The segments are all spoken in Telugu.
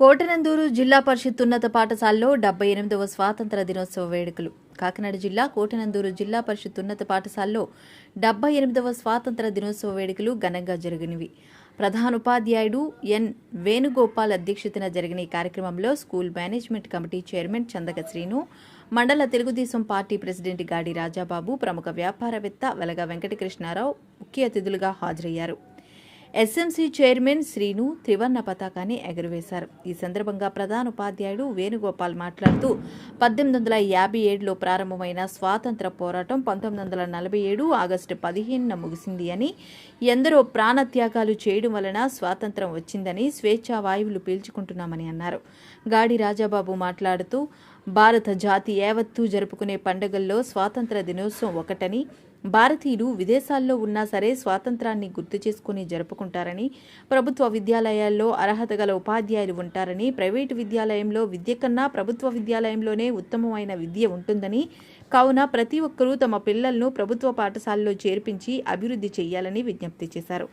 కోటనందూరు జిల్లా పరిషత్ ఉన్నత పాఠశాలలో డెబ్బై ఎనిమిదవ స్వాతంత్ర దినోత్సవ వేడుకలు. కాకినాడ జిల్లా కోటనందూరు జిల్లా పరిషత్ ఉన్నత పాఠశాలలో డెబ్బై ఎనిమిదవ స్వాతంత్ర దినోత్సవ వేడుకలు ఘనంగా జరిగినవి. ప్రధానోపాధ్యాయుడు ఎన్. వేణుగోపాల్ అధ్యక్షతన జరిగిన ఈ కార్యక్రమంలో school management committee chairman Chandaka Srinu మండల తెలుగుదేశం పార్టీ ప్రెసిడెంట్ గాడి రాజాబాబు ప్రముఖ వ్యాపారవేత్త వెలగ వెంకటకృష్ణారావు ముఖ్య అతిథులుగా హాజరయ్యారు. ఎస్ఎంసీ చైర్మన్ శ్రీను త్రివర్ణ పతాకాన్ని ఎగురవేశారు. ఈ సందర్భంగా ప్రధాన ఉపాధ్యాయుడు వేణుగోపాల్ మాట్లాడుతూ పద్దెనిమిది వందల యాభై ఏడులో ప్రారంభమైన స్వాతంత్ర పోరాటం పంతొమ్మిది వందల నలభై ఏడు ఆగస్టు పదిహేనున ముగిసింది అని ఎందరో ప్రాణత్యాగాలు చేయడం వలన స్వాతంత్రం వచ్చిందని స్వేచ్ఛా వాయువులు పీల్చుకుంటున్నామని అన్నారు. గాడి రాజాబాబు మాట్లాడుతూ భారత జాతి యావత్తూ జరుపుకునే పండుగల్లో స్వాతంత్ర దినోత్సవం ఒకటని భారతీయులు విదేశాల్లో ఉన్నా సరే స్వాతంత్రాన్ని గుర్తు చేసుకుని జరుపుకుంటారని ప్రభుత్వ విద్యాలయాల్లో అర్హత గల ఉపాధ్యాయులు ఉంటారని ప్రైవేటు విద్యాలయంలో విద్య కన్నా ప్రభుత్వ విద్యాలయంలోనే ఉత్తమమైన విద్య ఉంటుందని కావున ప్రతి ఒక్కరూ తమ పిల్లలను ప్రభుత్వ పాఠశాలలో చేర్పించి అభివృద్ధి చేయాలని విజ్ఞప్తి చేశారు.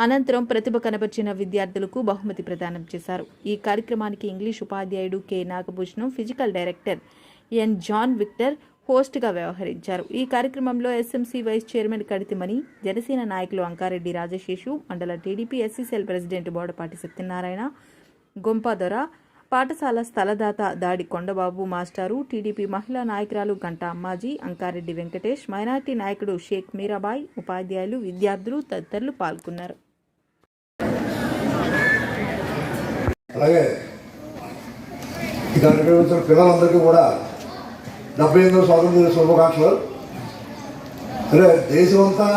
అనంతరం ప్రతిభ కనబర్చిన విద్యార్థులకు బహుమతి ప్రదానం చేశారు. ఈ కార్యక్రమానికి ఇంగ్లీష్ ఉపాధ్యాయుడు K. Nagabhushanam physical director N. John Victor హోస్ట్గా వ్యవహరించారు. ఈ కార్యక్రమంలో SMC vice chairman Kadithimani Janasena నాయకులు అంకారెడ్డి రాజశేషు మండల TDP SCCL president Bodapati Satyanarayana Gompadora పాఠశాల స్థలదాత దాడి కొండబాబు మాస్టారు టీడీపీ మహిళా నాయకురాలు గంటా అమ్మాజీ అంకారెడ్డి వెంకటేష్ మైనార్టీ నాయకుడు షేక్ మీరాబాయ్ ఉపాధ్యాయులు విద్యార్థులు తదితరులు పాల్గొన్నారు. అలాగే ఈ కార్యక్రమం పిల్లలందరికీ కూడా డెబ్బై ఎనిమిదో స్వాతంత్ర దిన శుభాకాంక్షలు. అంటే దేశమంతా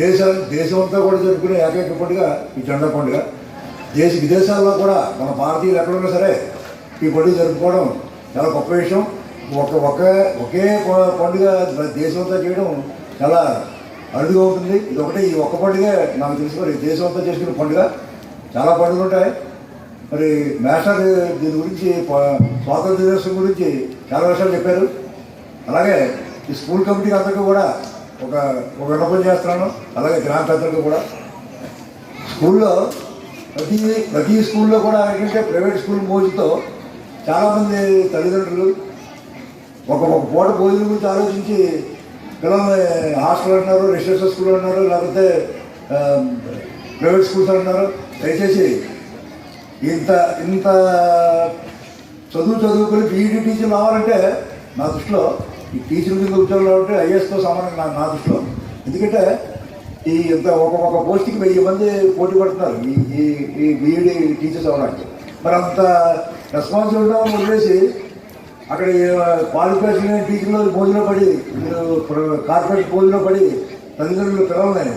దేశ దేశమంతా కూడా జరుపుకునే ఏకైక పండుగ ఈ జెండా పండుగ. దేశ విదేశాల్లో కూడా మన భారతీయులు ఎక్కడున్నా సరే ఈ పండుగ జరుపుకోవడం చాలా గొప్ప విషయం. ఒక ఒక ఒకే పండుగ పండుగ దేశమంతా చేయడం చాలా అరుదుగా ఉంటుంది. ఇది ఒకటి ఈ ఒక్క పండుగ నాకు తెలుసుకొని మరి దేశమంతా చేసుకునే పండుగ. చాలా పండుగలు ఉంటాయి మరి మేస్టర్ దీని గురించి స్వాతంత్ర దినోత్సవం గురించి చాలా విషయాలు చెప్పారు. అలాగే ఈ స్కూల్ కమిటీ అందరికీ కూడా ఒక ఒక విన్నపం చేస్తున్నాను. అలాగే గ్రామ పెద్దలకు కూడా. స్కూల్లో ప్రతి ప్రతి స్కూల్లో కూడా ఏంటంటే ప్రైవేట్ స్కూల్ మోజుతో చాలామంది తల్లిదండ్రులు ఒక ఒక పూట భోజనం గురించి ఆలోచించి పిల్లల్ని హాస్టల్ అంటున్నారు రెసిడెన్షియల్ స్కూల్ అంటున్నారు లేకపోతే ప్రైవేట్ స్కూల్స్ అంటున్నారు. దయచేసి ఇంత ఇంత చదువు చదువుకొని పీఈడీ టీచర్ రావాలంటే నా దృష్టిలో ఈ టీచర్ కింద ఉద్యోగం రావాలంటే ఐఏఎస్తో సమానం నా నా దృష్టిలో. ఎందుకంటే ఈ ఇంత ఒక ఒక పోస్ట్కి వెయ్యి మంది పోటీ పడుతున్నారు ఈ ఈ ఈ బీఈడీ టీచర్స్ అవ్వడానికి. మరి అంత రెస్పాన్సిబిలిటీ వదిలేసి అక్కడ క్వాలిఫికేషన్ టీచర్లో భోజనం పడి మీరు కార్పొరేట్ భోజనం పడి తల్లిదండ్రులు పిల్లల్ని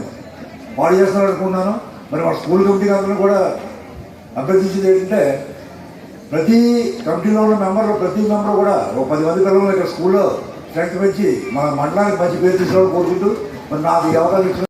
పాడు చేస్తున్నారు అనుకున్నాను మరి మా స్కూల్ కమిటీ అందరూ కూడా అభ్యర్థించింది ఏంటంటే ప్రతి కమిటీలో ఉన్న మెంబర్లు ప్రతి మెంబర్ కూడా ఒక పది మంది పిల్లలు ఇక్కడ స్కూల్లో స్ట్రెంత్ పెంచి మన మండలానికి మంచి పేరు తీసుకోవాలని కోరుకుంటూ మరి నాకు ఈ అవకాశం